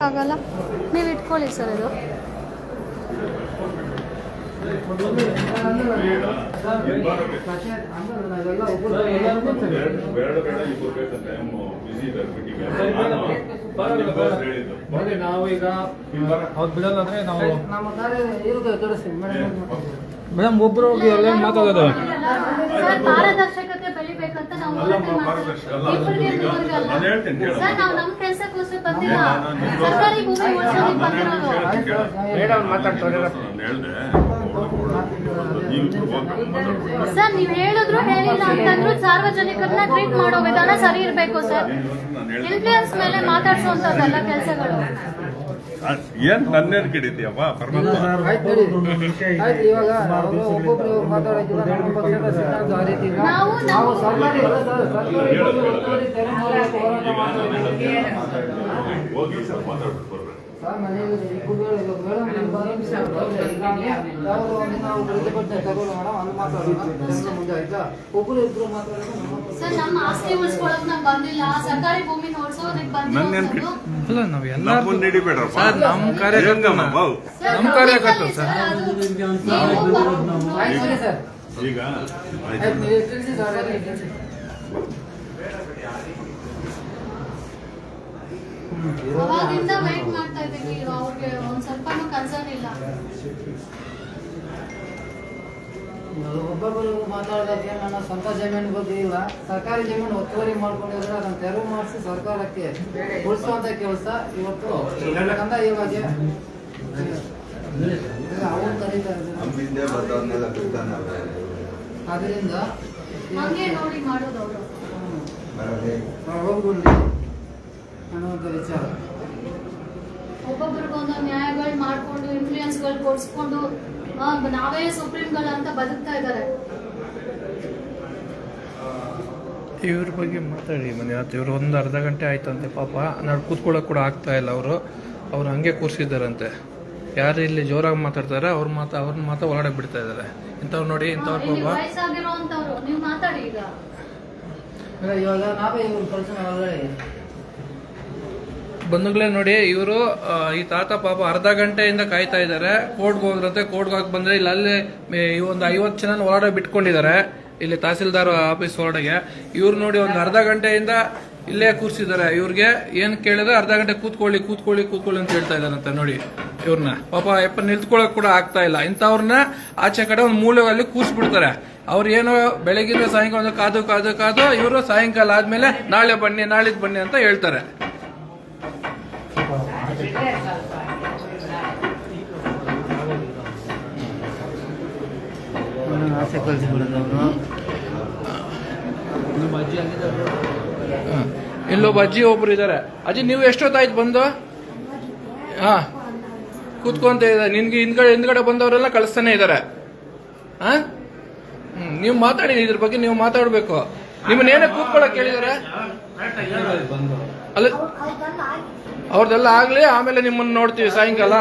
ಆಗಲ್ಲ. ನೀವು ಇಟ್ಕೊಳ್ಳಿ ಸರ್ ಇದು. ಬೇಡ ಬೇಡ ಇಬ್ಬರು ಬೇಕಂತೆ ಬಿಸಿ ಇದ್ದಾರೆ ಹೇಳಿದ್ದು ನೋಡಿ ನಾವು ಈಗ ಅವ್ರು ಬಿಡಲ್ಲ ಅಂದ್ರೆ ನಾವು ಮೇಡಮ್ ಒಬ್ರು ಹೋಗಿ ಎಲ್ಲ ಮಾತಾಡೋದು? ಬೆಳಿಬೇಕಂತ ನಾವು ನಾವು ನಮ್ಮ ಕೆಲಸಕ್ಕೋಸ್ಕರ ಬಂದಿಲ್ಲ. ಸರ್ಕಾರಿ ಭೂಮಿ ಉಳಿಸೋದಕ್ಕೆ ಬಂದಿರೋದು. ಸರ್. ನೀವು ಹೇಳಿದ್ರು ಹೇಳಿಲ್ಲ ಅಂತಂದ್ರು ಸಾರ್ವಜನಿಕರನ್ನ ಟ್ರೀಟ್ ಮಾಡೋ ವಿಧಾನ ಸರಿ ಇರಬೇಕು ಸರ್. ಇನ್ಫ್ಲೂಯೆನ್ಸ್ ಮೇಲೆ ಮಾತಾಡ್ಸೋಂಥದ್ದಲ್ಲ ಕೆಲಸಗಳು. ಏನ್ ನನ್ನೇನ್ ಕಿಡಿದ್ಯಪ್ಪ ಪರಮಾತ್ಮ. ಹೋಗಿ ಸರ್ ಮಾತಾಡ್ಬಿಟ್ಟು ಕುಡಿಯೋರು ಇವಾಗ ಮೇಡಮ್ ಯಾವ್ದೋ ಒಂದು ನಾವು ಪ್ರತಿಭಟನೆ ತಗೊಳ್ಳೋಣ ಮೇಡಮ್ ಅಲ್ಲಿ ಮಾತಾಡೋಣ ಮುಂದೆ ಆಯ್ತಾ ಒಬ್ಬರು ಇಬ್ರು ಮಾತಾಡೋಣ ಸರ್ ನಮ್ಮ ಆಸ್ತಿ ಉಳಿಸ್ಕೊಳಕ್ ನಾವು ಬಂದಿಲ್ಲ ಸರ್ಕಾರಿ ಭೂಮಿ ನೋಡ್ಸೋದಕ್ಕೆ ಕಿಡಿ ಅಲ್ಲ ನಾವು ಸರ್, ನಮ್ಮ? ಸರ್, ನಮ್ಮ ಸರ್ ಈಗ ಆಯ್ತು ಆಯ್ತು ನೀವು ತಿಳಿಸಿ ಸರ್ ಅದಕ್ಕೆ ತಿಳಿಸಿ ಅವಾಗಿಂದ ವೇಟ್ ಮಾಡ್ತಾ ಇದ್ದೀವಿ ಅವ್ರಿಗೆ ಒಂದು ಸ್ವಲ್ಪನೂ ಕನ್ಸರ್ನ್ ಇಲ್ಲ. ಒಬ್ಬೊಬ್ಬರು ಮಾತಾಡೋದಕ್ಕೆ ನನ್ನ ಸ್ವಂತ ಜಮೀನು ಬಗ್ಗೆ ಇಲ್ಲ. ಸರ್ಕಾರಿ ಜಮೀನು ಒತ್ತುವರಿ ಮಾಡ್ಕೊಂಡಿದ್ರೆ ಅದನ್ನ ತೆರವು ಮಾಡಿಸಿ ಸರ್ಕಾರಕ್ಕೆ ಉಳಿಸುವಂತ ಕೆಲಸ ಇವತ್ತು ಕಂದ ಇವಾಗ. ಅವನು ಕರೀತಾ ಇದ್ದಾರೆ. ಅದರಿಂದ ಹಂಗೆ ನೋಡಿ ಮಾಡೋದು ಅವರು. ಬರಲಿ. ಹೋಗ್ಬಿಡ್ಲಿ. ಅನ್ನುವಂಥ ವಿಚಾರ ನ್ಯಾಯಗಳು ಮಾಡ್ಕೊಂಡು ಇನ್ಫ್ಲೂಯೆನ್ಸ್ಗಳು ಕೊಡ್ಸ್ಕೊಂಡು ನಾವೇ ಸುಪ್ರೀಂಗಳು ಅಂತ ಬದುಕ್ತಾ ಇದ್ದಾರೆ. ಇವ್ರ ಬಗ್ಗೆ ಮಾತಾಡಿ ಮನೆ ಆಯ್ತು ಇವ್ರು ಒಂದು ಅರ್ಧ ಗಂಟೆ ಆಯ್ತಂತೆ ಪಾಪ. ನಾನು ಕೂತ್ಕೊಳ್ಳೋಕೆ ಕೂಡ ಆಗ್ತಾ ಇಲ್ಲ ಅವರು. ಅವ್ರು ಹಂಗೆ ಕೂರಿಸಿದ್ದಾರಂತೆ. ಯಾರು ಇಲ್ಲಿ ಜೋರಾಗಿ ಮಾತಾಡ್ತಾರೆ ಅವ್ರ ಮಾತು ಅವ್ರನ್ನ ಮಾತಾ ಹೊರಗಡೆ ಬಿಡ್ತಾ ಇದ್ದಾರೆ. ಇಂಥವ್ರು ನೋಡಿ ಇಂಥವ್ರು ಪಾಪ. ವಯಸ್ಸಾಗಿರೋ ನೀವು ಮಾತಾಡಿ ಈಗ. ಅಂದ್ರೆ ಇವಾಗ ನಾವೇ ಇವ್ರು ಕಳ್ಸೋಣ ಒಳಗಡೆ ಬಂಧುಗಳೇ ನೋಡಿ, ಇವರು ಈ ತಾತ ಪಾಪ ಅರ್ಧ ಗಂಟೆಯಿಂದ ಕಾಯ್ತಾ ಇದ್ದಾರೆ. ಕೋರ್ಟ್ಗೆ ಹೋಗ್ರಂತೆ ಕೋರ್ಟ್ಗೆ ಹೋಗಿ ಬಂದ್ರೆ ಇಲ್ಲಿ ಅಲ್ಲೇ, ಈ ಒಂದು ಐವತ್ತು ಜನ ಹೊರಗಡೆ ಬಿಟ್ಕೊಂಡಿದ್ದಾರೆ, ಇಲ್ಲಿ ತಹಸೀಲ್ದಾರ್ ಆಫೀಸ್ ಹೊರಡಗೆ ಇವ್ರು ನೋಡಿ ಒಂದು ಅರ್ಧ ಗಂಟೆಯಿಂದ ಇಲ್ಲೇ ಕೂರ್ಸಿದ್ದಾರೆ. ಇವ್ರಿಗೆ ಏನ್ ಕೇಳಿದ್ರೆ ಅರ್ಧ ಗಂಟೆ ಕೂತ್ಕೊಳ್ಳಿ ಕೂತ್ಕೊಳ್ಳಿ ಕೂತ್ಕೊಳ್ಳಿ ಅಂತ ಹೇಳ್ತಾ ಇದಾರಂತ ನೋಡಿ ಇವ್ರನ್ನ. ಪಾಪ ಯಪ್ಪ ನಿಲ್ತ್ಕೊಳ್ಳೋಕೆ ಕೂಡ ಆಗ್ತಾ ಇಲ್ಲ. ಇಂಥವ್ರನ್ನ ಆಚೆ ಕಡೆ ಒಂದು ಮೂಲೆಗಳಲ್ಲಿ ಕೂರಿಸ್ಬಿಡ್ತಾರೆ. ಅವ್ರು ಏನೋ ಬೆಳಗಿನ ಸಾಯಂಕಾಲ ಕಾದು ಕಾದು ಕಾದು, ಇವರು ಸಾಯಂಕಾಲ ಆದ್ಮೇಲೆ ನಾಳೆ ಬನ್ನಿ, ನಾಳಿದ್ ಬನ್ನಿ ಅಂತ ಹೇಳ್ತಾರೆ. ಆಸೆ. ಇಲ್ಲೊಬ್ಬ ಅಜ್ಜಿ ಒಬ್ರು ಇದ್ದಾರೆ ಅಜ್ಜಿ, ನೀವು ಎಷ್ಟೊತ್ತಾಯ್ತು ಬಂದು? ಹಾ. ಕೂತ್ಕೊಂತ ಇದ್ದಾರೆ. ನಿನ್ಗೆ ಹಿಂದ್ಗಡೆ ಹಿಂದ್ಗಡೆ ಬಂದವರೆಲ್ಲ ಕಳಿಸ್ತಾನೆ ಇದ್ದಾರೆ. ಹಾ? ನೀವು ಮಾತಾಡಿ, ಇದ್ರ ಬಗ್ಗೆ ನೀವು ಮಾತಾಡ್ಬೇಕು. ನಿಮ್ಮನ್ನೇನೇ ಕೂತ್ಕೊಳಕ್ ಕೇಳಿದಾರೆ? ಅಲ್ಲ ಅವ್ರದ್ದೆಲ್ಲ ಆಗ್ಲಿ ಆಮೇಲೆ ನಿಮ್ಮನ್ನ ನೋಡ್ತೀವಿ ಸಾಯಂಕಾಲ.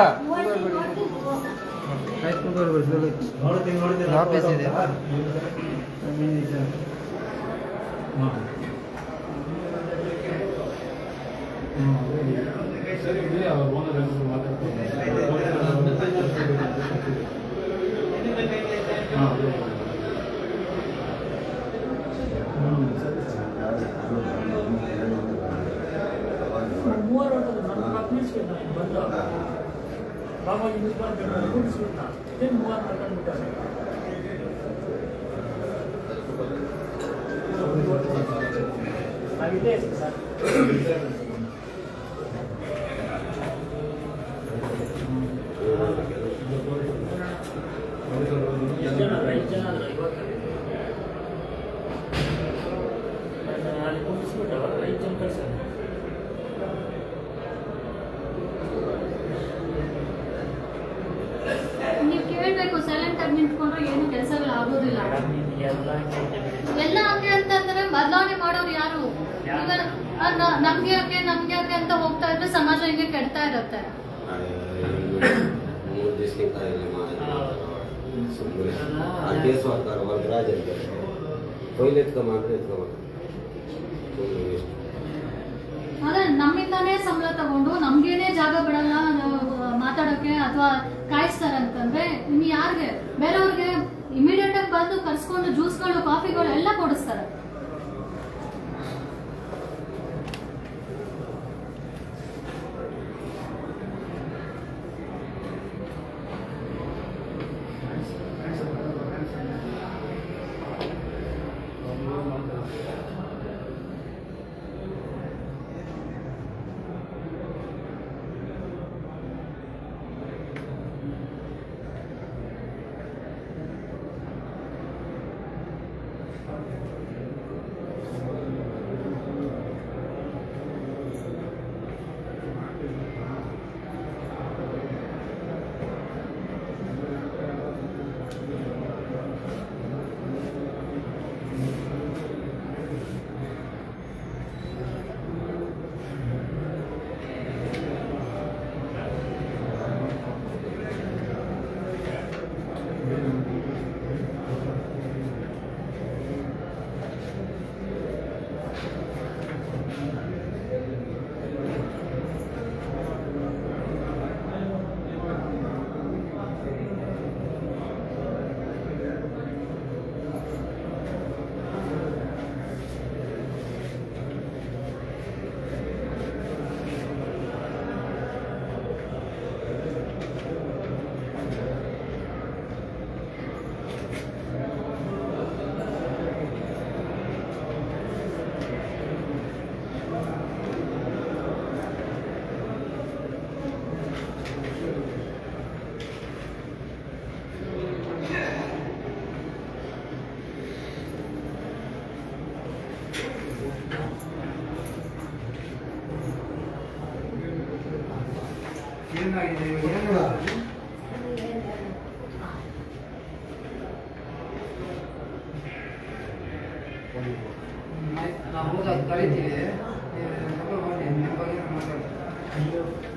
ಆಫೀಸ್ ಇದೆ ಜಮೀನು ಇದೆ. ನೀವು ಏನು ಕೆಲಸಗಳು ಆಗೋದಿಲ್ಲ ಎಲ್ಲ ಹಂಗೆ ಅಂತಂದ್ರೆ ಬದಲಾವಣೆ ಮಾಡೋರು ಯಾರು? ನಮ್ಗೆ ಹಂಗೆ ನಮ್ಗೆ ಯಾಕೆ ಅಂತ ಹೋಗ್ತಾ ಇದ್ರೆ ಸಮಾಜ ಹಿಂಗೆ ಕೆಡ್ತಾ ಇರತ್ತೆ. ಅದೇ ಅಂತ. ನಮ್ಮಿಂದಾನೇ ಸಂಬಳ ತಗೊಂಡು ನಮ್ಗೇನೆ ಜಾಗ ಬಿಡಲ್ಲ ಮಾತಾಡೋಕೆ ಅಥವಾ ಕಾಯಿಸ್ತಾರಂತಂದ್ರೆ ಇನ್ನು ಯಾರಿಗೆ? ಬೇರೆಯವ್ರಿಗೆ ಬಂದು ಕರ್ಸ್ಕೊಂಡು ಜ್ಯೂಸ್ಗಳು ಕಾಫಿಗಳು ಎಲ್ಲ ಕೊಡಿಸ್ತಾರೆ.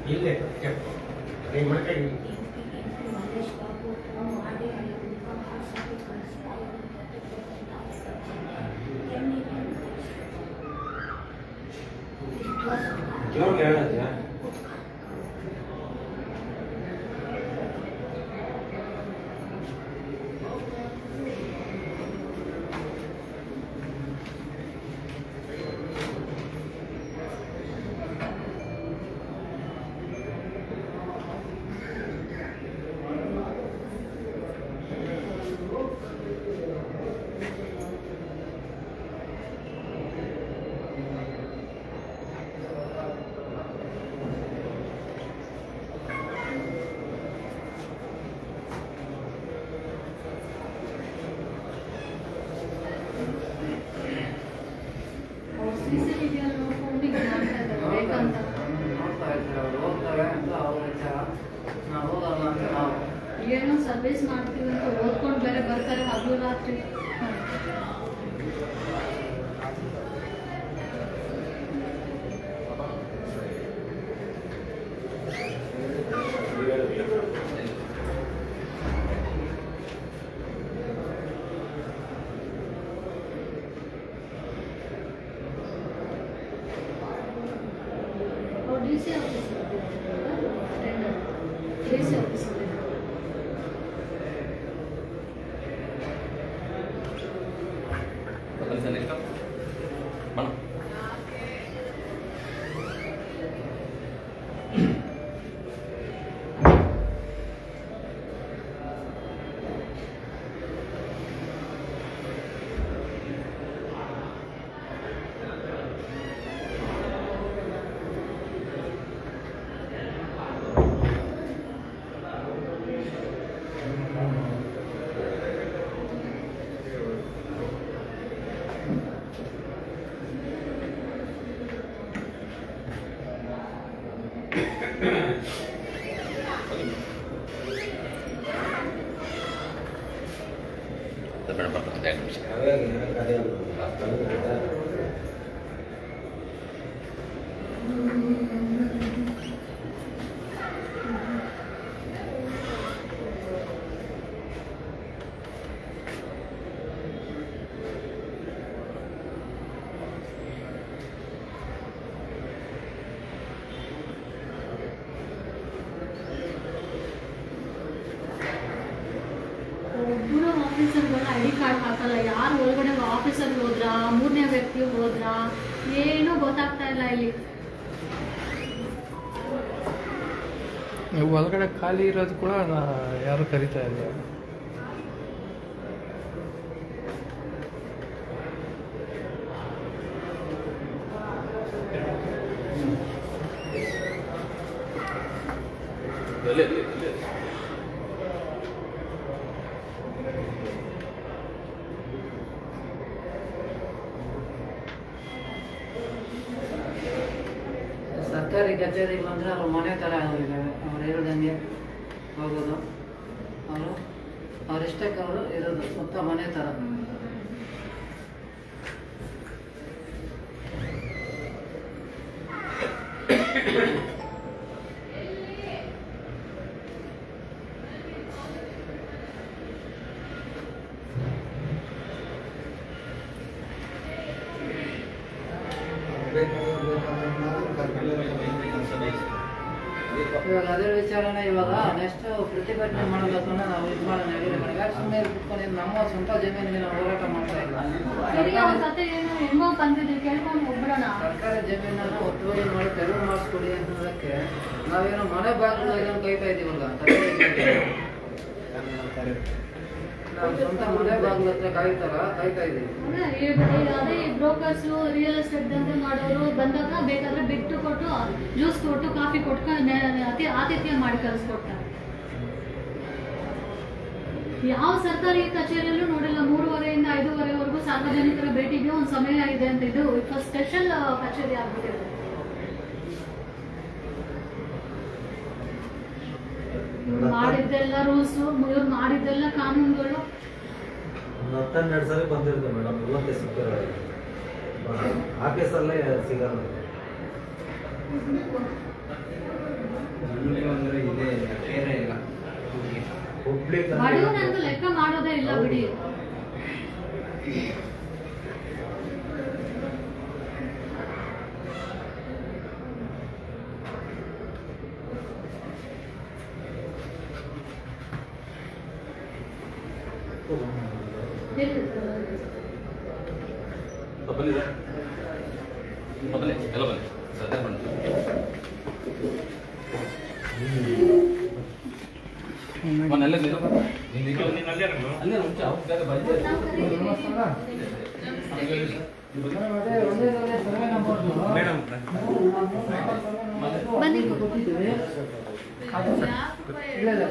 ಇಲ್ಲೇ ನೀವು ಮಾಡ್ಕೊಂಡು ಜೋರ್ ಕೇಳತ್ತೆ ಸರ್ವಿಸ್ ಮಾಡ್ತೀವಿ ಅಂತ ಓದ್ಕೊಂಡು ಬೇರೆ ಬರ್ತಾರೆ ಹಗಲು ರಾತ್ರಿ. Gracias. ಮೇಡಮ್ ಎರಡು ನಿಮಿಷ ಖಾಲಿ ಇರೋದು ಕೂಡ ಯಾರು ಕರಿತಾ ಇಲ್ಲ ಸರ್ಕಾರಿ ಕಚೇರಿ ಬಂದರೆ ಅವ್ರ ಮನೆ ಥರ ಆಗಿದ್ದಾರೆ ಅವ್ರು ಹೇಳ್ದಂಗೆ ಹೋಗೋದು ಅವರು ಅವರಿಷ್ಟಕ್ಕೆ ಅವರು ಇರೋದು ಸುತ್ತ ಮನೆ ಥರ ಇವಾಗ ಅದರ ವಿಚಾರನ ಇವಾಗ ನೆಕ್ಸ್ಟ್ ಪ್ರತಿಭಟನೆ ಮಾಡಬೇಕು ನಾವು ಇದು ಮಾಡೋಣ. ಹೇಳಿ ಮಾಡಿ ಯಾಕೆ ಸುಮ್ಮನೆ ಕುತ್ಕೊಂಡು ನಮ್ಮ ಸ್ವಂತ ಜಮೀನಿಗೆ ನಾವು ಹೋರಾಟ ಮಾಡ್ತಾ ಇಲ್ಲ ಸರ್ಕಾರಿ ಕತೆ ಏನು ಹೆಂಗೋ ಬಂದಿದೆ ಕೇಳ್ಕೊಂಡು ಹೋಗ್ಬಿಡೋಣ ಸರ್ಕಾರಿ ಜಮೀನನ್ನು ಒತ್ತುವರಿ ಮಾಡಿ ತೆರವು ಮಾಡಿಸ್ಕೊಡಿ ಅನ್ನೋದಕ್ಕೆ ನಾವೇನೋ ಮನೆ ಬಾಗಿಲು ಏನೋ ಕೈತಾ ಇದೀವಲ್ಲ ಸ್ವಂತ ಮನೆ ಬಾಗಿಲು ಹತ್ರ ಕಾಯ್ತಾರ? ಕಾಯ್ತಾ ಇದೀವಿ ಅದೇ ಬ್ರೋಕರ್ಸ್ ರಿಯಲ್ ಎಸ್ಟೇಟ್ ದಂಧೆ ಮಾಡೋರು ಬಂದಾಗ ಬೇಕಾದ್ರೆ ಬಿಟ್ಟು ಕೊಟ್ಟು ಜ್ಯೂಸ್ ಕೊಟ್ಟು, ಕಾಫಿ ಕೊಟ್ಟು ಅತಿ ಆತಿಥ್ಯ ಮಾಡಿ ಕಳಿಸ್ಕೊಡ್ತಾರೆ. ಯಾವ ಸರ್ಕಾರಿ ಕಚೇರಿಯಲ್ಲೂ ನೋಡಿಲ್ಲ. ಮೂರುವರೆಯಿಂದ ಐದೂವರೆವರೆಗೂ ಸಾರ್ವಜನಿಕರ ಭೇಟಿಗೆ ಒಂದು ಸಮಯ ಇದೆ ಅಂತ ಇದು. ಸ್ಪೆಷಲ್ ಕಚೇರಿ ಆಗ್ಬಿಟ್ಟಿದೆ. ಮಾಡಿದ್ದೆಲ್ಲ ರೂಲ್ಸ್ ಇವ್ರು ಮಾಡಿದ್ದೆಲ್ಲ ಕಾನೂನುಗಳು. ಒಂದು ಹತ್ತೆರಡು ಸಲ ಬಂದಿರುತ್ತೆ ಮೇಡಮ್ ಇವತ್ತೇ ಸಿಗ್ತಾರೆ ಆಫೀಸಲ್ಲೇ ಸಿಗಲ್ಲ. ಅಂದ್ರೆ ಇದೆ ಬೇರೆ ಇಲ್ಲ. ಹುಬ್ಳಿ ಬಡವನಂತೂ ಲೆಕ್ಕ ಮಾಡೋದೇ ಇಲ್ಲ ಬಿಡಿ. ಬನ್ನಿದೆ ಬನ್ನಿ ಎಲ್ಲ ಬನ್ನಿ. ಸದ್ಯ ಬನ್ನಿ. ಅಲ್ಲೇ ನೀನು ಈಗ ಅಲ್ಲೇ ಮುಂಚೆ ಅವ್ರ ಬನ್ನಿ. ಕೊಟ್ಟಿದ್ದೀವಿ ಇಲ್ಲ ಇಲ್ಲ.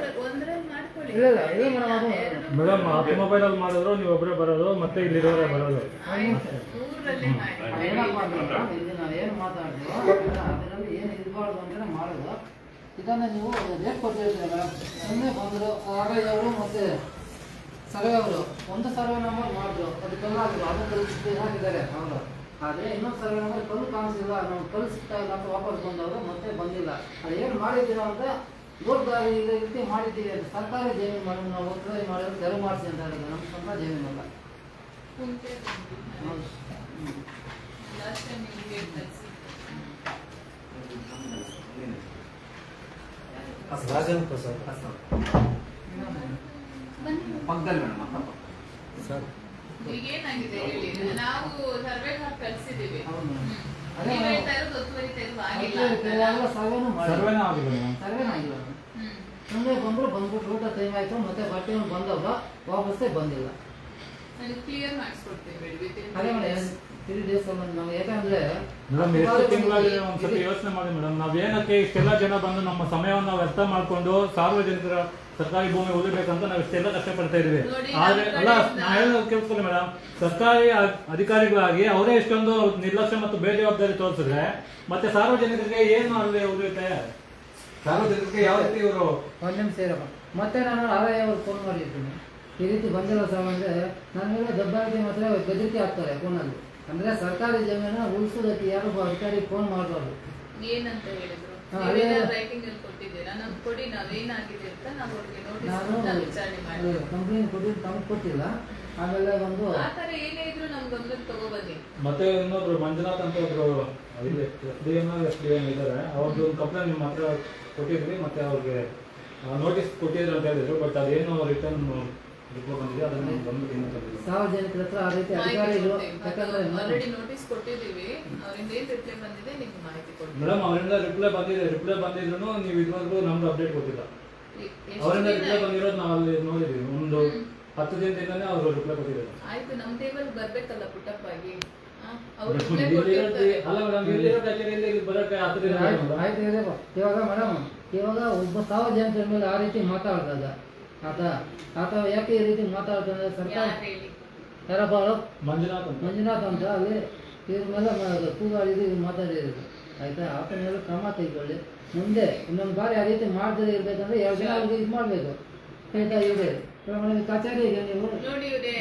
ಇಲ್ಲ ಇಲ್ಲ ಇಲ್ಲ ಮೇಡಮ್ ಅದು. ಮೇಡಮ್ ಮೊಬೈಲ್ ಅಲ್ಲಿ ಮಾಡಿದ್ರು ನೀವು ಒಬ್ಬರೇ ಬರೋದು ಮತ್ತೆ ಇಲ್ಲಿರೋರೇ ಬರೋದು. ಏನು ಮಾತಾಡ್ತೀವೋ ಅದರಲ್ಲಿ ಏನು ಇರಬಾರ್ದು ಅಂತಲೇ ಮಾಡೋದು. ಇದನ್ನು ನೀವು ರೇಟ್ ಕೊಟ್ಟಿರ್ತೀರ ಮೇಡಮ್? ಸುಮ್ಮನೆ ಬಂದರು ಆರ್ಐ ಅವರು ಮತ್ತು ಸರ್ವೆ ಅವರು ಒಂದು ಸರ್ವೆ ನಂಬರ್ ಮಾಡಿದ್ರು. ಅದಕ್ಕೆಲ್ಲ ಕಲ್ಲಾಗಿಲ್ಲ ಅದು ಕಲಿಸಿ ಹಾಕಿದ್ದಾರೆ ಅವರು ಆದರೆ ಇನ್ನೊಂದು ಸರ್ವೆ ನಂಬರ್ ಕಲ್ಲು ಕಾಣಿಸಿಲ್ಲ. ನಾವು ಕಲಿಸ್ತಾ ಇಲ್ಲ ಅಂತ ವಾಪಸ್ ಬಂದವರು ಮತ್ತೆ ಬಂದಿಲ್ಲ. ಅದು ಏನು ಮಾಡಿದ್ದೀರಾ ಅಂತ ದೊಡ್ಡದಾಗಿ ಈಗ ರೀತಿ ಮಾಡಿದ್ದೀವಿ ಅಂತ ಸರ್ಕಾರ ಜಮೀನು ಮಾಡಿ ನಾವು ಒತ್ತುವರಿ ಮಾಡಿದ್ರೆ ತೆರವು ಮಾಡಿಸಿ ಅಂತ ಹೇಳಿದ್ರು. ನಮ್ಮ ಸ್ವಂತ ಜಮೀನು ಅಲ್ಲ ಸರ್ ಮೇಡಮ್ ಈಗೇನಾಗಿದೆ ಹೇಳಿ? ನಾವು ಸರ್ವೆ ಮಾಡಿ ಸರ್ವೇನೂ ಆಗಿಲ್ಲ ಮೇಡಮ್ ಸರ್ವೇನೂ ಆಗಿಲ್ಲ. ಸುಮ್ಮನೆ ಬಂದ್ರು ಬಂದ್ಬಿಟ್ಟು ಊಟ ಟೈಮ್ ಆಯ್ತು ಮತ್ತೆ ಬಟ್ಟೆ ಬಂದವ್ರ ವಾಪಸ್ಸೇ ಬಂದಿಲ್ಲ. ಅದೇ ಮೇಡಮ್. ತ್ರೀ ಡೇಸ್ ನಾವು ಯಾಕಂದ್ರೆ ಮೇಡಮ್ ಎಷ್ಟು ತಿಂಗಳಾಗಿದೆ ಒಂದ್ಸತಿ ಯೋಚನೆ ಮಾಡಿ ಮೇಡಮ್ ನಾವ್ ಏನಕ್ಕೆ ಇಷ್ಟೆಲ್ಲ ಜನ ಬಂದು ನಮ್ಮ ಸಮಯವನ್ನು ವ್ಯರ್ಥ ಮಾಡ್ಕೊಂಡು ಸಾರ್ವಜನಿಕರ ಸರ್ಕಾರಿ ಭೂಮಿ ಉಳಿಬೇಕಂತ ನಾವು ಇಷ್ಟೆಲ್ಲ ಕಷ್ಟಪಡ್ತಾ ಇದ್ದೀವಿ. ಆದ್ರೆ ಅಲ್ಲ ನಾನು ನಾ ಹೇಳೋದು ಕೇಳಿಸ್ಕೊಳ್ಳಿ ಮೇಡಮ್. ಸರ್ಕಾರಿ ಅ- ಅಧಿಕಾರಿಗಳಾಗಿ ಅವರೇ ಇಷ್ಟೊಂದು ನಿರ್ಲಕ್ಷ್ಯ ಮತ್ತು ಬೇಜವಾಬ್ದಾರಿ ತೋರಿಸಿದ್ರೆ ಮತ್ತೆ ಸಾರ್ವಜನಿಕರಿಗೆ ಏನು ಅಲ್ಲಿ ಉಳಿಯುತ್ತೆ? ಸಾರ್ವಜನಿಕರಿಗೆ ಯಾವ ರೀತಿ ಇವರು ಒಂದ್ ನಿಮಿಷ ಇರಪ್ಪ. ಮತ್ತೆ ನಾನು ಆರ್ ಐ ಫೋನ್ ಮಾಡಿರ್ತೀನಿ. ಈ ರೀತಿ ಬಂದಿರೋ ಸರ್ ಅಂದ್ರೆ ನನಗೆಲ್ಲ ದಬ್ಬಾಳಿಕೆ ಮಾತ್ರ ಬೆದರಿಕೆ ಆಗ್ತಾರೆ ಫೋನಲ್ಲಿ ಅಂದ್ರೆ ಸರ್ಕಾರಿ ಜಮೀನ ಉಳಿಸೋದಕ್ಕೆ ಯಾರು ಅಧಿಕಾರಿ ಫೋನ್ ಮಾಡಬಾರ್ದು. ಏನಂತ ಹೇಳಿದ್ರು? ಕಂಪ್ಲೇಂಟ್ ಕೊಟ್ಟಿದ್ದು ಕೊಟ್ಟಿಲ್ಲ. ಆಮೇಲೆ ಒಂದು ಮತ್ತೆ ಇನ್ನೊಬ್ರು ಮಂಜುನಾಥ್ ಅಂತ ಒಬ್ರು ಇಲ್ಲಿ S D M S D M ಇದ್ದಾರೆ. ಅವ್ರದ್ದು ಒಂದು ಕಂಪ್ಲೇಂಟ್ ನಿಮ್ಮ ಹತ್ರ ಕೊಟ್ಟಿದ್ವಿ ಮತ್ತೆ ಅವ್ರಿಗೆ ನೋಟಿಸ್ ಕೊಟ್ಟಿದ್ರು ಅಂತ ಹೇಳಿದ್ರು ಬಟ್ ಅದೇನು ರಿಟರ್ನ್ ಸಾರ್ವಜನಿಕರ ಹತ್ರ ಆ ರೀತಿ ಅಧಿಕಾರಿಗಳು ಯಾಕಂದ್ರೆ ಆಲ್ರೆಡಿ ನೋಟಿಸ್ ಕೊಟ್ಟಿದ್ದೀವಿ. ಅವರಿಂದ ಏನ್ ರಿಪ್ಲೈ ಬಂದಿದೆ ನಿಮ್ಗೆ ಮಾಹಿತಿ ಕೊಡ್ತೀವಿ. ಮೇಡಮ್ ಅವರಿಂದ ರಿಪ್ಲೈ ಬಂದಿದೆ ರಿಪ್ಲೈ ಬಂದಿದ್ರು ನೀವು ಇದುವರೆಗೂ ನಮ್ದು ಅಪ್ಡೇಟ್ ಕೊಟ್ಟಿಲ್ಲ ಅವರಿಂದ ರಿಪ್ಲೈ ಬಂದಿರೋದು ನಾವು ಅಲ್ಲಿ ನೋಡಿದೀವಿ. ಒಂದು ಹತ್ತು ದಿನದಿಂದನೇ ಅವರು ರಿಪ್ಲೈ ಕೊಟ್ಟಿದ್ದಾರೆ ಆಯ್ತು ನಮ್ಮ ಟೇಬಲ್ ಬರ್ಬೇಕಲ್ಲ ಪುಟ್ಟಪ್ಪಾಗಿ. ಆಯ್ತು. ಇವಾಗ ಮೇಡಮ್ ಇವಾಗ ಒಬ್ಬ ಸಾರ್ವಜನಿಕರ ಮೇಲೆ ಆ ರೀತಿ ಮಾತಾಡ್ತದ ಆತ ಆತ ಯಾಕೆ ಈ ರೀತಿ ಮಾತಾಡ್ತಾನೆ ಸರ್ಕಾರ? ಯಾರಪ್ಪ ಅವರು ಮಂಜುನಾಥ್ ಅಂತ. ಮಂಜುನಾಥ್ ಅಂತ ಅಲ್ಲಿ ಇವ್ರ ಮೇಲೆ ಕೂಗಾಡಿದ್ದು ಇವ್ರು ಮಾತಾಡಿರೋದು. ಆಯ್ತಾ? ಆತನ ಮೇಲೆ ಕ್ರಮ ತೆಗೆದುಕೊಳ್ಳಿ. ಮುಂದೆ ಇನ್ನೊಂದು ಬಾರಿ ಆ ರೀತಿ ಮಾಡದೇ ಇರ್ಬೇಕಂದ್ರೆ ಎರಡು ದಿನ ಅವ್ರಿಗೆ ಇದು ಮಾಡಬೇಕು. ಆಯ್ತಾ ಇದೆ ಇವಾಗ ನೀವು ಕಚೇರಿಗೆ ನೀವು ನೋಡಿ ಇವ್ರೆ?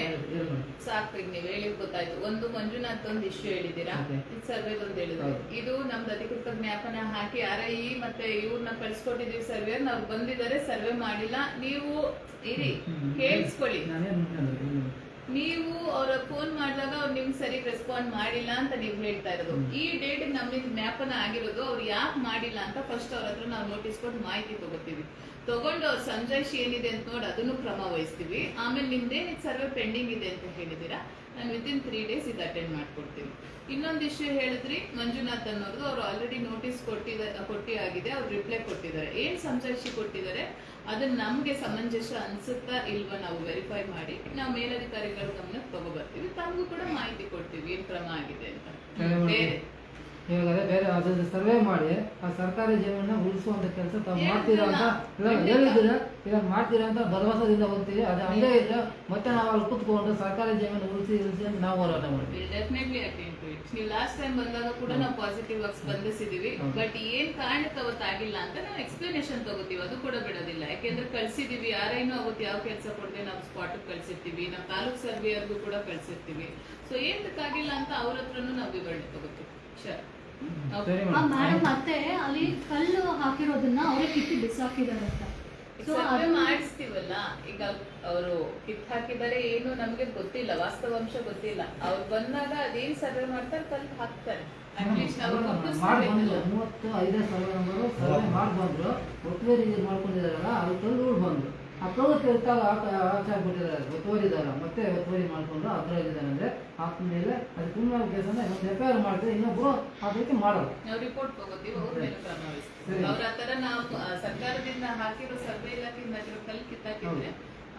ಸಾಕು ಈಗ ನೀವು ಹೇಳಿದ್ ಗೊತ್ತಾಯ್ತು ಒಂದು ಮಂಜುನಾಥ್ ಒಂದು ಇಶ್ಯೂ ಹೇಳಿದ್ದೀರಾ. ಇದು ಸರ್ವೆ ಒಂದು ಹೇಳಿದ್ರು ಇದು ನಮ್ದು ಅಧಿಕೃತ ಜ್ಞಾಪನ ಹಾಕಿ ಆರ್ ಐ ಮತ್ತೆ ಇವ್ರನ್ನ ಕಳ್ಸಿಕೊಟ್ಟಿದೀವಿ ಸರ್ವೆ ನಾವು ಬಂದಿದ್ದಾರೆ ಸರ್ವೆ ಮಾಡಿಲ್ಲ ನೀವು ಇರಿ. ಕೇಳಿಸ್ಕೊಳ್ಳಿ. ನೀವು ಅವ್ರ ಫೋನ್ ಮಾಡಿದಾಗ ಅವ್ರು ನಿಮ್ಗೆ ಸರಿ ರೆಸ್ಪಾಂಡ್ ಮಾಡಿಲ್ಲ ಅಂತ ನೀವು ಹೇಳ್ತಾ ಇರೋದು. ಈ ಡೇಟ್ ನಮ್ಗೆ ಜ್ಞಾಪನ ಆಗಿರೋದು ಅವ್ರು ಯಾಕೆ ಮಾಡಿಲ್ಲ ಅಂತ ಫಸ್ಟ್ ಅವ್ರ ಹತ್ರ ನಾವು ನೋಟಿಸ್ ಕೊಟ್ಟು ಮಾಹಿತಿ ತಗೋತೀವಿ. ತಗೊಂಡು ಅವ್ರ ಸಂಜಾಯಿಷಿ ಏನಿದೆ ಅಂತ ನೋಡಿ ಅದನ್ನು ಕ್ರಮ ವಹಿಸ್ತೀವಿ. ಆಮೇಲೆ ನಿಮ್ದೇನು ಸರ್ವೆ ಪೆಂಡಿಂಗ್ ಇದೆ ಅಂತ ಹೇಳಿದಿರಾ ನಾನು ವಿತಿನ್ ತ್ರೀ ಡೇಸ್ ಇದು ಅಟೆಂಡ್ ಮಾಡ್ಕೊಡ್ತೀನಿ. ಇನ್ನೊಂದು ಇಶ್ಯೂ ಹೇಳಿದ್ರಿ ಮಂಜುನಾಥ್ ಅನ್ನೋರು ಅವ್ರು ಆಲ್ರೆಡಿ ನೋಟಿಸ್ ಕೊಟ್ಟಿದ್ದಾರೆ ಕೊಟ್ಟಿ ಆಗಿದೆ ಅವ್ರು ರಿಪ್ಲೈ ಕೊಟ್ಟಿದ್ದಾರೆ. ಏನ್ ಸಂಜಾಯಿಷಿ ಕೊಟ್ಟಿದ್ದಾರೆ? ಅದನ್ನ ನಮ್ಗೆ ಸಮಂಜಸ ಅನ್ಸುತ್ತಾ ಇಲ್ವಾ ನಾವು ವೆರಿಫೈ ಮಾಡಿ ನಾವು ಮೇಲಧಿಕಾರಿಗಳ ಗಮನಕ್ಕೆ ತಗೋಬರ್ತೀವಿ. ತಮಗೂ ಕೂಡ ಮಾಹಿತಿ ಕೊಡ್ತೀವಿ ಏನ್ ಕ್ರಮ ಆಗಿದೆ ಅಂತ. ಬೇರೆ? ಇವಾಗ ಅದೇ ಬೇರೆ ಅದನ್ನ ಸರ್ವೆ ಮಾಡಿ ಆ ಸರ್ಕಾರಿ ಜೀವನ ಉಳಿಸುವಂತ ಕೆಲಸ ತಾವು? ಮಾಡ್ತೀರಾ ಅಂತ ಇಲ್ಲ ಈಗ ಮಾಡ್ತೀರಾ ಅಂತ ಭರವಸೆದಿಂದ ಹೋಗ್ತೀವಿ. ಅದು ಹಂಗೆ ಇದ್ರೆ ಮತ್ತೆ ನಾವು ಅಲ್ಲಿ ಕುತ್ಕೊಂಡು ಸರ್ಕಾರಿ ಜೀವನ ಉಳಿಸಿ ಉಳಿಸಿ ಅಂತ ನಾವು ಹೋರಾಟ ಮಾಡ್ತೀವಿ. ಡೆಫಿನೆಟ್ಲಿ ನೀವು ಲಾಸ್ಟ್ ಟೈಮ್ ಬಂದಾಗ ಕೂಡ ನಾವು ಪಾಸಿಟಿವ್ ಆಗಿ ಸ್ಪಂದಿಸಿದೀವಿ. ಬಟ್ ಏನ್ ಕಾರಣಕ್ಕೆ ಅವತ್ತಾಗಿಲ್ಲ ಅಂತ ನಾವು ಎಕ್ಸ್ಪ್ಲನೇಷನ್ ತಗೋತೀವಿ. ಅದು ಕೂಡ ಬಿಡೋದಿಲ್ಲ. ಯಾಕೆಂದ್ರೆ ಕಳ್ಸಿದೀವಿ. ಯಾರೇನು ಅವತ್ತು ಯಾವ ಕೆಲಸ ಕೊಡದೆ ನಾವು ಸ್ಪಾಟ್ ಕಳ್ಸಿರ್ತೀವಿ. ನಾವು ತಾಲೂಕ್ ಸರ್ವೆಯರ್ಗೂ ಕೂಡ ಕಳ್ಸಿರ್ತೀವಿ. ಸೊ ಏನಕ್ಕಾಗಿಲ್ಲ ಅಂತ ಅವ್ರ ಹತ್ರನೂ ನಾವು ವಿವರಣೆ ತಗೋತೀವಿ. Sir madam. ಮತ್ತೆ ಅಲ್ಲಿ ಕಲ್ಲು ಹಾಕಿರೋದನ್ನ ಅವರೇ ಕಿತ್ತಿ ಸರ್ವೆ ಮಾಡಿಸ್ತೀವಲ್ಲ? ಈಗ ಅವರು ಕಿತ್ ಹಾಕಿದ್ದಾರೆ ಏನು ನಮ್ಗೆ ಗೊತ್ತಿಲ್ಲ ವಾಸ್ತವಾಂಶ ಗೊತ್ತಿಲ್ಲ. ಅವ್ರು ಬಂದಾಗ ಅದೇನ್ ಸರ್ವೆ ಮಾಡ್ತಾರೆ ಕಲ್ತ್ ಹಾಕ್ತಾರೆ. ಮೂವತ್ತು ಐದೇ ಸರ್ವೆ ನಂಬರು ಸರ್ವೆ ಮಾಡಿ ಬಂದ್ರು ಒಟ್ಟು ಇದು ಮಾಡ್ಕೊಂಡಿದಾರಲ್ಲ ಅದಕ್ಕೆ ಕಲ್ಲುಗಳು ಬಂದ್ರು ಆ ಕಲ್ಲು ಕೆಲ್ತಾಗ ಹಾಕ್ಬಿಟ್ಟಿದ್ದಾರೆ ಒತ್ತುವರಿದಾರ ಮತ್ತೆ ಒತ್ತುವರಿ ಮಾಡ್ಕೊಂಡು ಅದ್ರಾಗಿದ್ದಾರೆ ಅಂದ್ರೆ ಆದ್ಮೇಲೆ ಅದು ಕ್ರಿಮಿನಲ್ ಕೇಸ್ ಅಂದ್ರೆ ರೆಫೇರ್ ಎಫ್ ಐ ಆರ್ ಮಾಡಿದ್ರೆ ಇನ್ನೊಬ್ರು ಆ ರೀತಿ ಮಾಡಲ್ಲ ನಾವು ರಿಪೋರ್ಟ್ ತಗೋತೀವಿ ಅವ್ರ ಮೇಲೆ ಕ್ರಮ ವಹಿಸ್ತೀವಿ. ಸರಿ. ಅವ್ರ ಆತರ ನಾವು ಸರ್ಕಾರದಿಂದ ಹಾಕಿರೋ ಸರ್ವೆ ಇಲಾಖೆಯಿಂದ ಹಾಕಿರೋ ಕಲ್ ಕಿತ್ತಾಕಿದ್ರೆ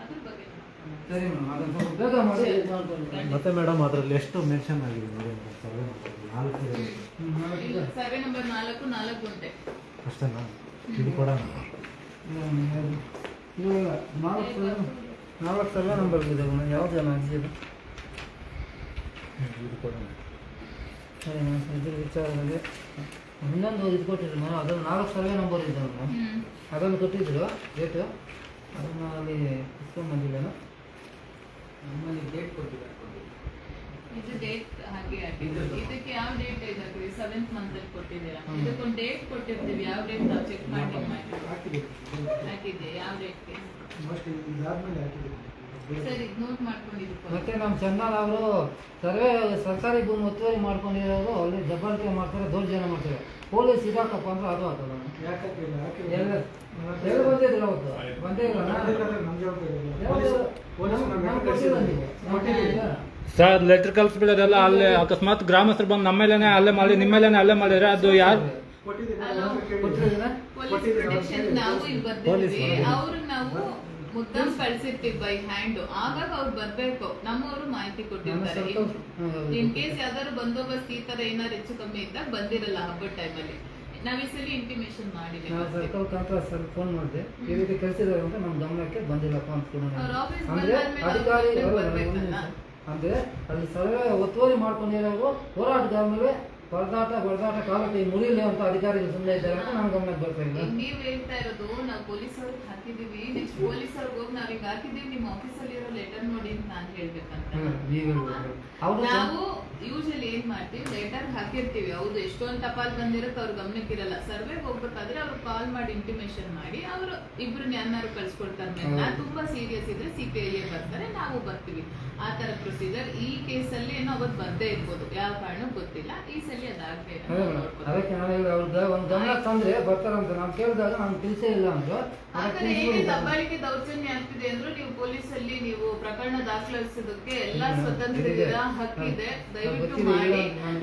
ಅದ್ರ ಬಗ್ಗೆ ಸರಿ ಮೇಡಮ್ ಅದನ್ನು ಸ್ವಲ್ಪ ಬೇಗ ಮಾಡಿ ಇದು ಮಾಡ್ಕೊಂಡು ಮತ್ತೆ ಮೇಡಮ್ ಅದರಲ್ಲಿ ಎಷ್ಟು ಮೆನ್ಷನ್ ಆಗಿದೆ ನೋಡಿ ಸರ್ವೆ ನಾಲ್ಕು ಸರ್ವೆ ನಂಬರ್ ನಾಲ್ಕು ನಾಲ್ಕು ಗುಂಟೆ. ಅಷ್ಟೇನಾ? ಇದು ಕೊಡೋಣ. ಇವಾಗ ನಾಲ್ಕು ಸರ್ವೆ ನಾಲ್ಕು ಸರ್ವೆ ನಂಬರ್ ಇದೆ ಮೇಡಮ್ ಯಾವ್ದು ಜನ ಇದು ಇದು ಕೊಡೋಣ. ಸರಿ ಮೇಡಮ್ ಇದ್ರ ವಿಚಾರದಲ್ಲಿ ಇನ್ನೊಂದು ಇದು ಕೊಟ್ಟಿದ್ರು ಮೇಡಮ್ ಅದ್ರಲ್ಲಿ ನಾಲ್ಕು ಸರ್ವೆ ನಂಬರ್ ಇದೆ ಮೇಡಮ್ ಹ್ಮ್. ಅದನ್ನು ಕೊಟ್ಟಿದ್ರು ಡೇಟು ಅದನ್ನು ಅಲ್ಲಿ ಇಸ್ಕೊಂಬಂದಿಲ್ಲ ನಮ್ಮಲ್ಲಿ ಡೇಟ್ ಕೊಟ್ಟಿದ್ದಾರೆ ಇದು ಡೇಟ್ ಹಾಗೆ ಹಾಕಿದ್ರು ಇದಕ್ಕೆ ಯಾವ ಡೇಟ್ ಇದೆ ಸೆವೆಂತ್ ಮಂತ್ ಅಲ್ಲಿ ಕೊಟ್ಟಿದ್ದೀರಾ. ಇದಕ್ಕೊಂದು ಡೇಟ್ ಕೊಟ್ಟಿರ್ತೀವಿ. ಯಾವ ಡೇಟ್ ನಾವು ಚೆಕ್ ಮಾಡಿ ಹಾಕಿದ್ದೆ ಯಾವ ಡೇಟ್ಗೆ ಸರಿ ನೋಟ್ ಮಾಡ್ಕೊಂಡಿದ್ದು ಮತ್ತೆ ನಮ್ಮ ಚಂದನ್ ಅವರು ಸರ್ವೆ ಸರ್ಕಾರಿ ಭೂಮಿ ಒತ್ತುವರಿ ಮಾಡ್ಕೊಂಡಿರೋರು ಅಲ್ಲಿ ಜಬರ್ದಸ್ತಿ ಮಾಡ್ತಾರೆ ದೌರ್ಜನ್ಯ ಮಾಡ್ತಾರೆ. ಪೊಲೀಸ್ ಇದಾಕಪ್ಪ ಅಂದ್ರೆ ಅದು ಆಗ್ತದ ಎಲ್ಲ ಎಲ್ಲಿ ಬಂದಿದ್ರು ಅವತ್ತು. ಬಂದೇ ಇಲ್ಲ ಸರ್ ಲೆಟರ್ ಕಲ್ಸ್ಬಿಡೋದೆಲ್ಲ ಅಲ್ಲೇ ಅಕಸ್ಮಾತ್ ಗ್ರಾಮಸ್ಥರು ಬಂದು ನಮ್ಮ ಮೇಲೆ ಅಲ್ಲೇ ಮಾಡಿ ನಿಮ್ಮ ಮೇಲೆ ಅಲ್ಲೇ ಮಾಡಿದ್ರೆ ಅದು ಯಾರು? ಅವ್ರು ನಾವು ಮುದ್ದಂ ಕಳ್ಸಿರ್ತೀವಿ ಬೈ ಹ್ಯಾಂಡ್ ಆಗಾಗ ಅವ್ರು ಬರ್ಬೇಕು. ನಮ್ಮವರು ಮಾಹಿತಿ ಕೊಟ್ಟಿರ್ತಾರೆ. ಇನ್ ಕೇಸ್ ಯಾವ್ದಾದ್ರು ಬಂದೋಬಸ್ತ್ ಈ ತರ ಏನಾದ್ರು ಹೆಚ್ಚು ಕಮ್ಮಿ ಇದ್ದಾಗ ಬಂದಿರಲ್ಲ ಹಬ್ಬದ ಟೈಮಲ್ಲಿ ನಾವ್ ಈ ಸಲ ಇಂಟಿಮೇಶನ್ ಮಾಡಿದ್ವಿ ನಾವು ಸರ್ಕಲ್ ಕಾಂಟ್ರಾಕ್ಟ್ ಸರ್ ಫೋನ್ ಮಾಡಿದೆ. ಈ ರೀತಿ ಕಳಿಸಿದಾರೆ ಅಂತ ನಮ್ಮ ಗಮನಕ್ಕೆ ಬಂದಿಲ್ಲಪ್ಪ ಅಂತ ಅಂದ್ರೆ ಅಧಿಕಾರಿ? ಅಂದ್ರೆ ಅಲ್ಲಿ ಸರ್ವೆ ಒತ್ತುವರಿ ಮಾಡ್ಕೊಂಡಿರೋರು ಹೋರಾಟಗಾರ ಹೊಡೆದಾಟ ಬಡದಾಟ ಕಾಲಕ್ಕೆ ಮುರಿಲಿ ಅಂತ ಅಧಿಕಾರಿಗಳು ಸುಮ್ಮನೆ ಇದ್ದಾರೆ ಅಂತ ನಾನು ಗಮನಕ್ಕೆ ಬರ್ತಾ ಇಲ್ಲ ಈಗ ನೀವ್ ಹೇಳ್ತಾ ಇರೋದು ನಾವು ಪೊಲೀಸ್ ಅವ್ರಿಗೆ ಹಾಕಿದೀವಿ ನೆಕ್ಸ್ಟ್ ಪೊಲೀಸ್ ಅವ್ರಿಗೆ ಹೋಗಿ ನಾವ್ ಈಗ ಹಾಕಿದೀವಿ ನಿಮ್ಮ ಆಫೀಸಲ್ಲಿ ಇರೋ ಲೆಟರ್ ನೋಡಿ ಅಂತ ನಾನು ಹೇಳ್ಬೇಕಂತ. ನೀವ್ ಯೂಶಲಿ ಏನ್ ಮಾಡ್ತೀವಿ ಲೆಟರ್ ಹಾಕಿರ್ತೀವಿ. ಹೌದು ಎಷ್ಟೊಂದು ತಪಾಲ್ ಬಂದಿರುತ್ತೆ ಅವ್ರ ಗಮನಕ್ಕಿರಲ್ಲ. ಸರ್ವೆಗೆ ಹೋಗ್ಬೇಕಾದ್ರೆ ಅವ್ರು ಕಾಲ್ ಮಾಡಿ ಇಂಟಿಮೇಷನ್ ಮಾಡಿ ಅವರು ಇಬ್ರು ಯಾರು ಕಳ್ಸ್ಕೊಡ್ತಾರೆ ಮೇಲೆ ತುಂಬಾ ಸೀರಿಯಸ್ ಇದ್ರೆ ಸಿ ಪಿ ಐ ಬರ್ತಾರೆ ನಾವು ಬರ್ತೀವಿ. ಆ ತರ ಪ್ರೊಸೀಜರ್ ಈ ಕೇಸಲ್ಲಿ ಏನೋ ಬರ್ದೇ ಇರ್ಬೋದು. ಯಾವ ಕಾರಣ ಗೊತ್ತಿಲ್ಲ. ಈ ಸಲ ಅದಾಗದೆ ಅದಕ್ಕೆ ನಾನು ಅವ್ರಿಗೆ ಒಂದು ಗಮನ ತಂದ್ರೆ ಬರ್ತಾರಂತ ನಾವು ಕೇಳಿದಾಗ ನಾನು ತಿಳಿಸೇ ಇಲ್ಲ ಅಂದ್ರು. ಹೇಗೆ ದಬ್ಬಾಳಿಕೆ ದೌರ್ಜನ್ಯ ಆಗ್ತಿದೆ ಅಂದ್ರು ನೀವು ಪೊಲೀಸಲ್ಲಿ ನೀವು ಪ್ರಕರಣ ದಾಖಲಿಸೋದಕ್ಕೆ ಎಲ್ಲಾ ಸ್ವತಂತ್ರ ಹಕ್ಕಿದೆ ದಯವಿಟ್ಟು ಮಾಡಿ.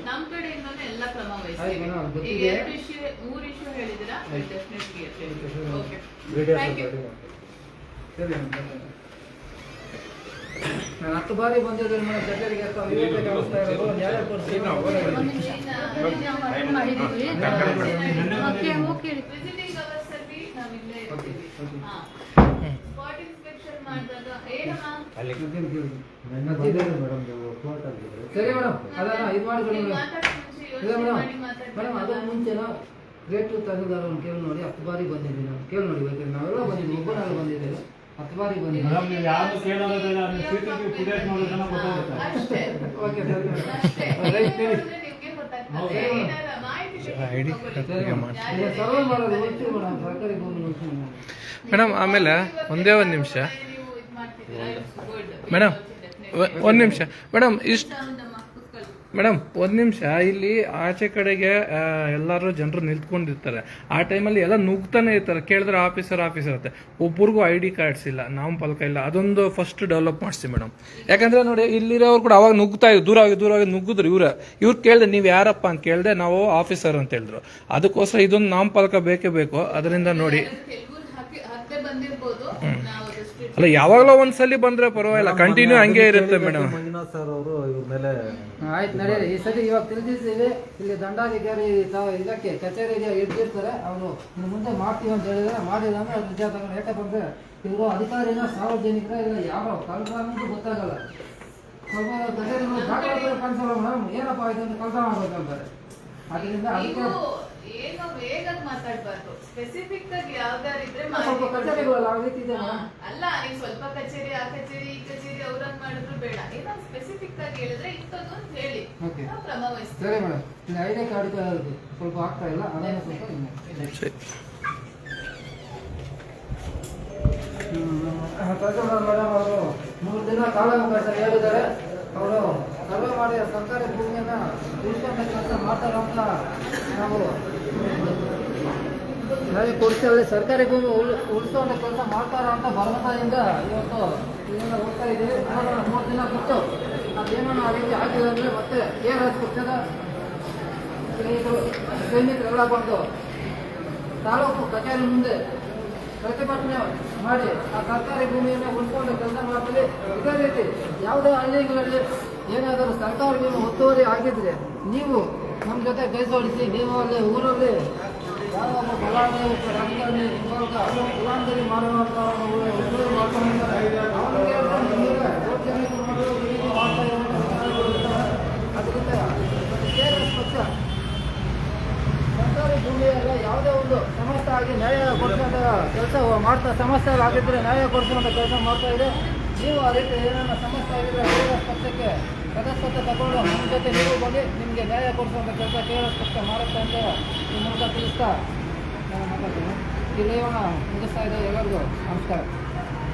ನಮ್ ಕಡೆಯಿಂದಾನೇ ಎಲ್ಲ ಕ್ರಮ ವಹಿಸ್ತೀವಿ. ಈಗ ಎರಡು ಇಶ್ಯೂ ಮೂರು ಇಶ್ಯೂ ಹೇಳಿದಿರಾ ಡೆಫಿನೆಟ್ಲಿ ಓಕೆ ಥ್ಯಾಂಕ್ ಯು. ನಾನು ಹತ್ತು ಬಾರಿ ಬಂದಿದ್ದೀನಿ ಮೇಡಮ್ ಇರೋದು ಓಕೆ ಓಕೆ ವಿಸಿಟಿಂಗ್ ಅವರ್ಸ್ ಅಲ್ಲಿ ನಾವ್ ಬಂದಿದ್ರು ಸರಿ ಮೇಡಮ್ ಅದನ್ನ ಇದು ಮಾಡ್ಕೊಳ್ಳಿ ಮೇಡಮ್ ಮೇಡಮ್ ಮಾಡಿ ಮೇಡಮ್ ಅದಕ್ಕೆ ಮಾತಾಡ್ತೀವಿ ಮುಂಚೆ ನಾವು ಗ್ರೇಟ್ ತಹಸೀಲ್ದಾರನ್ನು ಕೇಳಿ ನೋಡಿ ಹತ್ತು ಬಾರಿ ಬಂದಿದ್ದೀನಿ ನಾವು ಕೇಳಿ ನೋಡಿ ಬೇಕಾದ್ರೆ ನಾವೆಲ್ಲ ಬಂದಿದ್ದೀವಿ ಒಬ್ಬನಾಗ ಬಂದಿದ್ದೀವಿ ಹತ್ತು ಬಾರಿ ಬಂದಿದ್ದೀವಿ ಮೇಡಮ್ ನೀವು ಯಾರು ಕೇಳೋದಿಲ್ಲ ನೀವು ಗೊತ್ತಾಗುತ್ತೆ. ಅಷ್ಟೇ. ಓಕೆ ಅಷ್ಟೇ. ನಿಮ್ಗೆ ಗೊತ್ತಾಗ್ತದೆ? ಏನಾರ ಆಮೇಲೆ ಒಂದೇ ಒಂದು ನಿಮಿಷ ನೀವು ಇದ್ ಮಾಡ್ತಿದ್ದೀರಾ, it's good. ಮೇಡಮ್. ಒಂದು ನಿಮಿಷ. ಮೇಡಮ್ ಇಷ್ಟು. ಮೇಡಮ್ ಒಂದು ನಿಮಿಷ. ಇಲ್ಲಿ ಆಚೆ ಕಡೆಗೆ ಎಲ್ಲರೂ ಜನರು ನಿಂತ್ಕೊಂಡಿರ್ತಾರೆ. ಆ ಟೈಮಲ್ಲಿ ಎಲ್ಲ ನುಗ್ತಾನೆ ಇರ್ತಾರೆ. ಕೇಳಿದ್ರೆ ಆಫೀಸರ್ ಆಫೀಸರ್ ಇರುತ್ತೆ ಒಬ್ರಿಗೂ ಐ ಡಿ ಕಾರ್ಡ್ಸ್ ಇಲ್ಲ. ನಾಮಫಲಕ ಇಲ್ಲ. ಅದೊಂದು ಫಸ್ಟ್ ಡೆವಲಪ್ ಮಾಡಿಸಿ ಮೇಡಮ್. ಯಾಕಂದ್ರೆ ನೋಡಿ ಇಲ್ಲಿರೋರು ಕೂಡ ಅವಾಗ ನುಗ್ತಾ ಇದ್ರು. ದೂರ ಆಗಿ ದೂರ ಆಗಿ ನುಗ್ಗಿದ್ರು ಇವ್ರ. ಇವ್ರು ಕೇಳಿದೆ ನೀವು ಯಾರಪ್ಪ? ಅಂತ ಕೇಳಿದೆ ನಾವು ಆಫೀಸರ್ ಅಂತ ಹೇಳಿದ್ರು. ಅದಕ್ಕೋಸ್ಕರ ಇದೊಂದು ನಾಮಫಲಕ ಬೇಕೇ ಬೇಕು. ಅದರಿಂದ ನೋಡಿ. ಅಲ್ಲ ಯಾವಾಗಲೋ ಒಂದ್ಸಲಿ ಬಂದ್ರೆ ಪರವಾಗಿಲ್ಲ. ಕಂಟಿನ್ಯೂ ಹಂಗೆ ಇರುತ್ತೆ ಮೇಡಮ್ ಮಂಜುನಾಥ್ ಸರ್ ಅವರು ಇವ್ರ ಮೇಲೆ ಆಯ್ತು ನಡೀರಿ ಈ ಸತಿ ಇವಾಗ ತಿಳಿದಿದ್ದೀವಿ. ಇಲ್ಲಿ ದಂಡಾಧಿಕಾರಿ ತಾವು ಇದಕ್ಕೆ ಕಚೇರಿಗೆ ಇಟ್ಟಿರ್ತಾರೆ ಅವರು ಇನ್ನು ಮುಂದೆ ಮಾಡ್ತೀವಿ ಅಂತ ಹೇಳಿದ್ರೆ ಮಾಡಿಲ್ಲ ಅಂದ್ರೆ ಅದು ನಿಜ ತಗೊಂಡು ಯಾಕಂದ್ರೆ ಇವರು ಅಧಿಕಾರಿನ ಸಾರ್ವಜನಿಕರ ಇಲ್ಲ ಯಾವ ಅನ್ನೋದು ಗೊತ್ತಾಗಲ್ಲ. ಸ್ವಲ್ಪ ಕಚೇರಿಗಳು ಕಳ್ಸಲ್ಲ ಮೇಡಮ್ ಏನಪ್ಪ ಇದು ಅಂತ ಕೆಲಸ ಮಾಡ್ಬೇಕಂತಾರೆ. ಅದರಿಂದ ಅದಕ್ಕೆ ಏನು ವೇಗಕ್ಕೆ ಮಾತಾಡ್ಬಾರ್ದು. ಸ್ಪೆಸಿಫಿಕ್ ಆಗಿ ಯಾವ್ದಾರಿದ್ರೆ ಸ್ವಲ್ಪ ಕಚೇರಿಗಳು ಆ ರೀತಿ ಇದೆ? ಹಾ, ಅಲ್ಲ ನೀವು ಸ್ವಲ್ಪ ಕಚೇರಿ ಆ ಕಚೇರಿ ಈ ಕಚೇರಿ ಅವ್ರಂಗ್ ಮಾಡಿದ್ರು ಬೇಡ. ಏನೋ ಸ್ಪೆಸಿಫಿಕ್ ಆಗಿ ಹೇಳಿದ್ರೆ ಇಂಥದ್ದು ಅಂತ ಹೇಳಿ. Okay. ನಾವು ಕ್ರಮ ವಹಿಸ್ತೀವಿ. ಸರಿ ಮೇಡಮ್. ಕಾರ್ಡ್ ಸ್ವಲ್ಪ ಆಗ್ತಾ ಇಲ್ಲ. ಅದನ್ನು ಸ್ವಲ್ಪ ಮೇಡಮ್ ಅವರು ಮೂರು ದಿನ ಕಾಲಾವಕಾಶ ಹೇಳಿದ್ದಾರೆ ಅವರು ಸರ್ವೆ ಮಾಡಿ ಸರ್ಕಾರಿ ಭೂಮಿಯನ್ನು ಉಳಿಸ್ಕೊಂಡ ಕೆಲಸ ಮಾಡ್ತಾರೆ ಅಂತ ನಾವು ನನಗೆ ಕೊಡಿಸಿ ಸರ್ಕಾರಿ ಭೂಮಿ ಉಳ್ ಉಳಿಸ್ಕೊಂಡ ಕೆಲಸ ಮಾಡ್ತಾರ ಅಂತ ಭರವಸೆಯಿಂದ ಇವತ್ತು ಇದನ್ನ ಹೋಗ್ತಾ ಇದ್ದೀವಿ. ನೋಡೋಣ ಮೂರು ದಿನ ಬಿಟ್ಟು ಅದೇನೋ ಆ ರೀತಿ ಆಗಿದೆ ಅಂದರೆ ಮತ್ತೆ ಕೆ ಆರ್ ಎಸ್ ಪಕ್ಷದ ಸ್ನೇಹಿತರು ಸೈನಿಕರೆಲ್ಲ ಬಂದು ತಾಲೂಕು ಕಚೇರಿ ಮುಂದೆ ಪ್ರತಿಭಟನೆ ಮಾಡಿ ಆ ಸರ್ಕಾರಿ ಭೂಮಿಯನ್ನು ಉಳ್ಕೊಂಡು ಕೆಲಸ ಮಾಡ್ತೀವಿ. ಇದೇ ರೀತಿ ಯಾವುದೇ ಹಳ್ಳಿಗಳಲ್ಲಿ ಏನಾದರೂ ಸರ್ಕಾರ ನೀವು ಒತ್ತುವರಿ ಆಗಿದ್ರೆ ನೀವು ನಮ್ಮ ಜೊತೆ ಕೈ ಜೋಡಿಸಿ, ನೀವು ಅಲ್ಲಿ ಊರಲ್ಲಿ ಫಲಾನುಭವಿ ರಾಜಕಾರಣಿ ಗುಲಾಮಗಿರಿ ಮಾಡುವಂಥ ಅದರಿಂದ ಕೆ ಆರ್ ಎಸ್ ಪಕ್ಷ ಸರ್ಕಾರಿ ಭೂಮಿಯಲ್ಲ ಯಾವುದೇ ಒಂದು ಸಮಸ್ಯೆ ಆಗಿ ನ್ಯಾಯ ಕೊಡ್ತಾ ಕೆಲಸ ಮಾಡ್ತಾ ಸಮಸ್ಯೆ ಆಗಿದ್ರೆ ನ್ಯಾಯ ಕೊಡಿಸುವಂಥ ಕೆಲಸ ಮಾಡ್ತಾ ಇದೆ. ನೀವು ರೀತಿ ಏನಾರ ಸಮಸ್ಯೆ ಆಗಿದೆ ಕೆ ಪಕ್ಷಕ್ಕೆ ಸದಸ್ಯತೆ ತಗೊಂಡು ನಮ್ಮ ಜೊತೆ ನೀವು ಬಂದು ನಿಮಗೆ ನ್ಯಾಯ ಕೊಡಿಸುವಂಥ ಕೆಲಸ ಕೆ ಆರ್ ಎಸ್ ಪಕ್ಷ ಮಾಡುತ್ತೆ ಅಂತ ಈ ಮೂಲಕ ತಿಳಿಸ್ತಾ ನಾನು ಮಾತಾಡ್ತೀನಿ. ಈ ಮುಗಿಸ್ತಾ ಇದೆ ಎಲ್ಲರಿಗೂ. ನಮಸ್ಕಾರ.